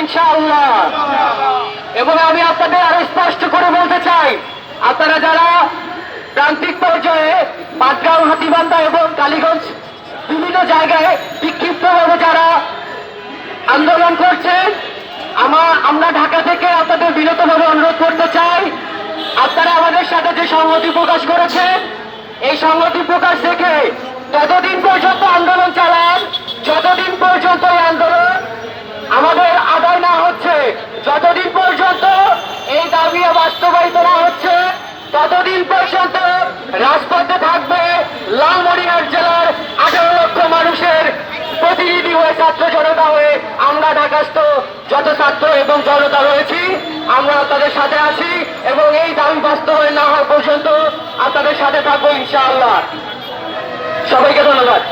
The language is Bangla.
ইনশাআল্লাহ। এবং আমি আপনাদের আরও স্পষ্ট করে বলতে চাই, আপনারা যারা প্রান্তিক পর্যায়ে পাটগ্রাম, হাতিবান্ধা এবং কালীগঞ্জ বিভিন্ন জায়গায় বিক্ষিপ্তভাবে যারা আন্দোলন করছেন আমার আমরা ঢাকা থেকে আপনাদের বিরতভাবে অনুরোধ করতে চাই, আপনারা আমাদের সাথে যে সংহতি প্রকাশ করেছেন, এই সংহতি প্রকাশ থেকে যতদিন পর্যন্ত এই দাবি বাস্তবায়িত না হচ্ছে, ততদিন পর্যন্ত রাজপথে থাকবে লালমনিরহাট জেলার আঠারো লক্ষ মানুষের প্রতিনিধি হয়ে, ছাত্র জনতা হয়ে আমরা ঢাকাস্থ যত ছাত্র এবং জনতা রয়েছি। আমরা আপনাদের সাথে আছি এবং এই দাবি বাস্তবায়ন না হওয়া পর্যন্ত আপনাদের সাথে থাকব ইনশাআল্লাহ। সবাইকে ধন্যবাদ।